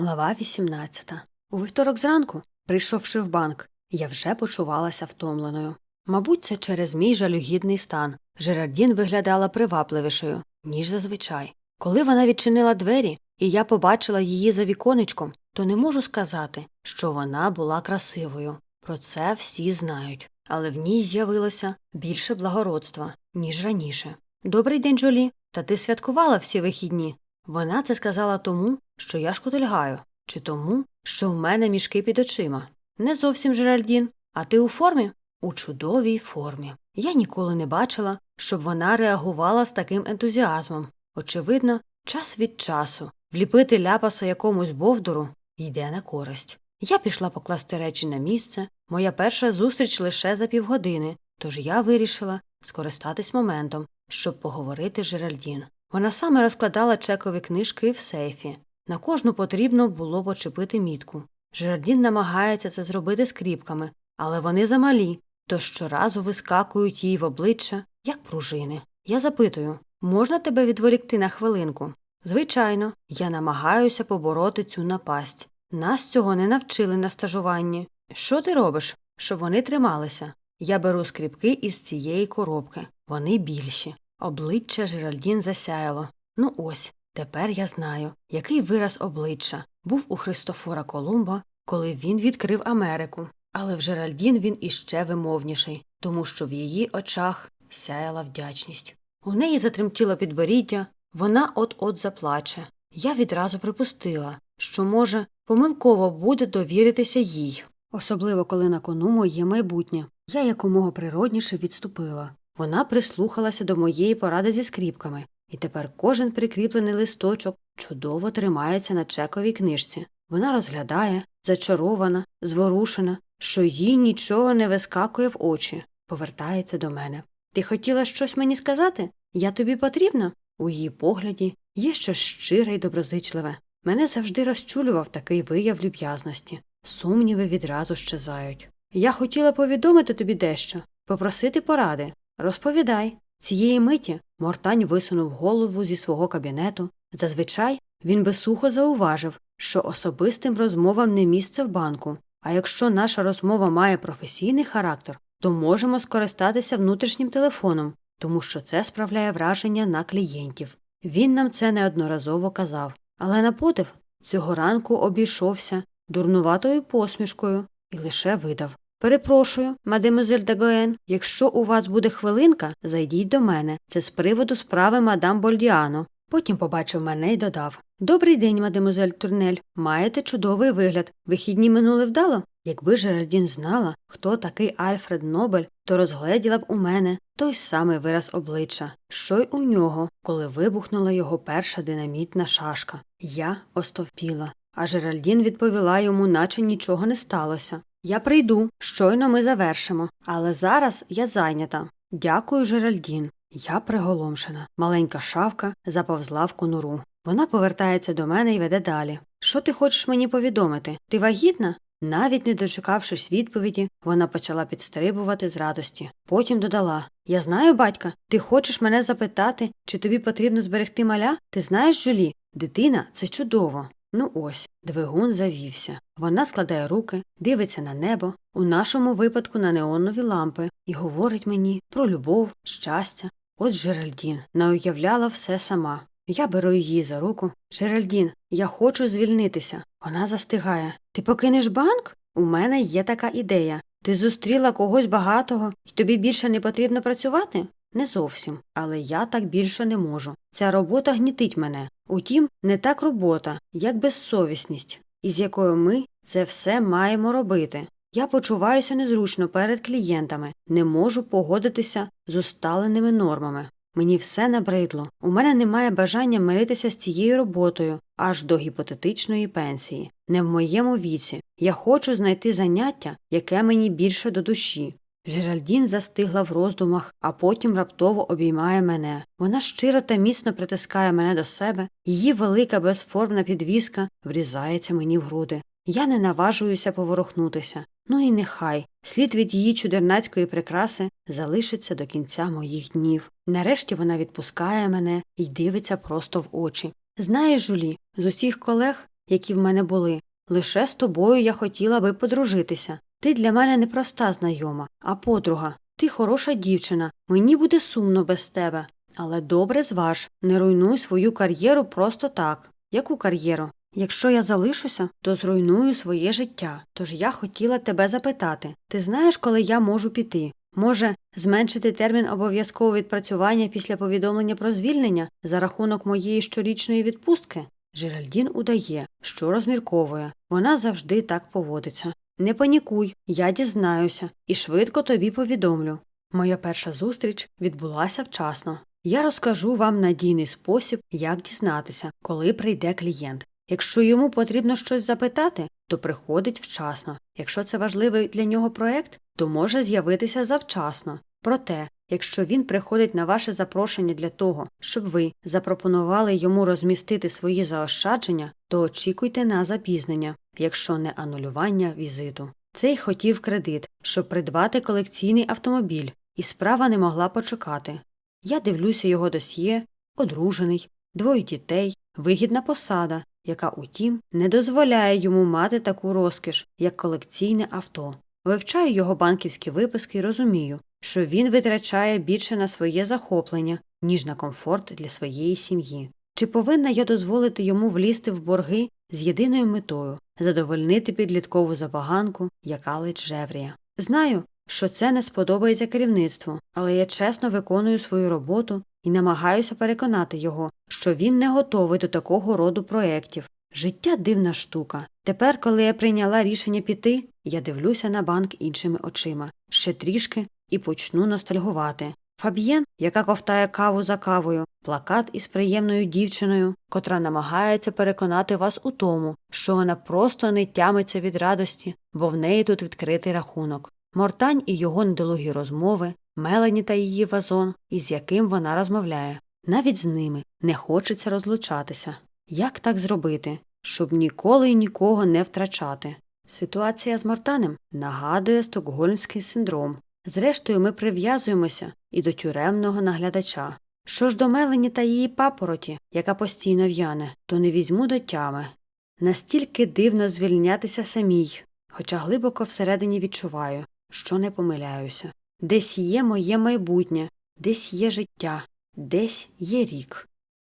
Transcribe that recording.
Глава 18. У вівторок зранку, прийшовши в банк, я вже почувалася втомленою. Мабуть, це через мій жалюгідний стан. Жерардін виглядала привабливішою, ніж зазвичай. Коли вона відчинила двері, і я побачила її за віконечком, то не можу сказати, що вона була красивою. Про це всі знають, але в ній з'явилося більше благородства, ніж раніше. Добрий день, Джолі. Та ти святкувала всі вихідні? Вона це сказала тому, що я шкодильгаю, чи тому, що в мене мішки під очима. Не зовсім Жеральдін. А ти у формі? У чудовій формі. Я ніколи не бачила, щоб вона реагувала з таким ентузіазмом. Очевидно, час від часу вліпити ляпаса якомусь бовдуру йде на користь. Я пішла покласти речі на місце, моя перша зустріч лише за півгодини, тож я вирішила скористатись моментом, щоб поговорити з Жеральдін. Вона саме розкладала чекові книжки в сейфі. На кожну потрібно було почепити мітку. Жерардін намагається це зробити скріпками, але вони замалі, то щоразу вискакують їй в обличчя, як пружини. Я запитую можна тебе відволікти на хвилинку? Звичайно, я намагаюся побороти цю напасть. Нас цього не навчили на стажуванні. Що ти робиш? Щоб вони трималися. Я беру скріпки із цієї коробки. Вони більші. Обличчя Жеральдін засяяло. Ну ось, тепер я знаю, який вираз обличчя був у Христофора Колумба, коли він відкрив Америку. Але в Жеральдін він іще вимовніший, тому що в її очах сяяла вдячність. У неї затремтіло підборіддя, вона от-от заплаче. Я відразу припустила, що, може, помилково буде довіритися їй, особливо коли на кону моє майбутнє. Я якомога природніше відступила. Вона прислухалася до моєї поради зі скріпками, і тепер кожен прикріплений листочок чудово тримається на чековій книжці. Вона розглядає, зачарована, зворушена, що їй нічого не вискакує в очі, повертається до мене. Ти хотіла щось мені сказати? Я тобі потрібна? У її погляді є щось щире й доброзичливе. Мене завжди розчулював такий вияв люб'язності. Сумніви відразу щезають. Я хотіла повідомити тобі дещо, попросити поради. Розповідай. Цієї миті Мортань висунув голову зі свого кабінету. Зазвичай він би сухо зауважив, що особистим розмовам не місце в банку, а якщо наша розмова має професійний характер, то можемо скористатися внутрішнім телефоном, тому що це справляє враження на клієнтів. Він нам це неодноразово казав, але на подив цього ранку обійшовся дурнуватою посмішкою і лише видав Перепрошую, мадемуазель Дагоен, якщо у вас буде хвилинка, зайдіть до мене. Це з приводу справи мадам Больдіано. Потім побачив мене і додав Добрий день, мадемуазель Турнель. Маєте чудовий вигляд. Вихідні минули вдало? Якби Жерардін знала, хто такий Альфред Нобель, то розгледіла б у мене той самий вираз обличчя, що й у нього, коли вибухнула його перша динамітна шашка. Я остовпіла, а Жеральдін відповіла йому, наче нічого не сталося. Я прийду, щойно ми завершимо, але зараз я зайнята. Дякую, Жеральдін. Я приголомшена. Маленька шавка заповзла в конуру. Вона повертається до мене і веде далі. Що ти хочеш мені повідомити? Ти вагітна? Навіть не дочекавшись відповіді, вона почала підстрибувати з радості. Потім додала Я знаю, батька, ти хочеш мене запитати, чи тобі потрібно зберегти маля? Ти знаєш, Жулі, дитина це чудово. Ну ось, двигун завівся. Вона складає руки, дивиться на небо, у нашому випадку на неонові лампи, і говорить мені про любов, щастя. От Жеральдін науявляла все сама. Я беру її за руку. Жеральдін, я хочу звільнитися. Вона застигає. Ти покинеш банк? У мене є така ідея. Ти зустріла когось багатого, і тобі більше не потрібно працювати? Не зовсім, але я так більше не можу. Ця робота гнітить мене. Утім, не так робота, як безсовісність, із якою ми це все маємо робити. Я почуваюся незручно перед клієнтами, не можу погодитися з усталеними нормами. Мені все набридло. У мене немає бажання миритися з цією роботою аж до гіпотетичної пенсії. Не в моєму віці. Я хочу знайти заняття, яке мені більше до душі. Жеральдін застигла в роздумах, а потім раптово обіймає мене. Вона щиро та міцно притискає мене до себе, її велика безформна підвіска врізається мені в груди. Я не наважуюся поворухнутися. Ну і нехай слід від її чудернацької прикраси залишиться до кінця моїх днів. Нарешті вона відпускає мене і дивиться просто в очі. Знаєш, Жулі, з усіх колег які в мене були. Лише з тобою я хотіла би подружитися. Ти для мене не проста знайома, а подруга. Ти хороша дівчина, мені буде сумно без тебе. Але добре зваж, не руйнуй свою кар'єру просто так. Яку кар'єру? Якщо я залишуся, то зруйную своє життя. Тож я хотіла тебе запитати ти знаєш, коли я можу піти? Може, зменшити термін обов'язкового відпрацювання після повідомлення про звільнення за рахунок моєї щорічної відпустки? Жеральдін удає, що розмірковує. Вона завжди так поводиться. Не панікуй, я дізнаюся і швидко тобі повідомлю. Моя перша зустріч відбулася вчасно. Я розкажу вам надійний спосіб, як дізнатися, коли прийде клієнт. Якщо йому потрібно щось запитати, то приходить вчасно. Якщо це важливий для нього проект, то може з'явитися завчасно. Проте, якщо він приходить на ваше запрошення для того, щоб ви запропонували йому розмістити свої заощадження, то очікуйте на запізнення, якщо не анулювання візиту. Цей хотів кредит, щоб придбати колекційний автомобіль, і справа не могла почекати. Я дивлюся його досьє, одружений, двоє дітей, вигідна посада, яка, утім, не дозволяє йому мати таку розкіш, як колекційне авто. Вивчаю його банківські виписки і розумію, що він витрачає більше на своє захоплення, ніж на комфорт для своєї сім'ї. Чи повинна я дозволити йому влізти в борги з єдиною метою задовольнити підліткову забаганку, яка лить жеврія? Знаю, що це не сподобається керівництву, але я чесно виконую свою роботу і намагаюся переконати його, що він не готовий до такого роду проєктів. Життя дивна штука. Тепер, коли я прийняла рішення піти, я дивлюся на банк іншими очима, ще трішки і почну ностальгувати. Фаб'єн, яка ковтає каву за кавою, плакат із приємною дівчиною, котра намагається переконати вас у тому, що вона просто не тямиться від радості, бо в неї тут відкритий рахунок. Мортань і його недолугі розмови, Мелані та її вазон, із яким вона розмовляє. Навіть з ними не хочеться розлучатися. Як так зробити, щоб ніколи й нікого не втрачати? Ситуація з Мортанем нагадує стокгольмський синдром. Зрештою, ми прив'язуємося і до тюремного наглядача. Що ж до Мелані та її папороті, яка постійно в'яне, то не візьму до тями. Настільки дивно звільнятися самій, хоча глибоко всередині відчуваю, що не помиляюся. Десь є моє майбутнє, десь є життя, десь є рік.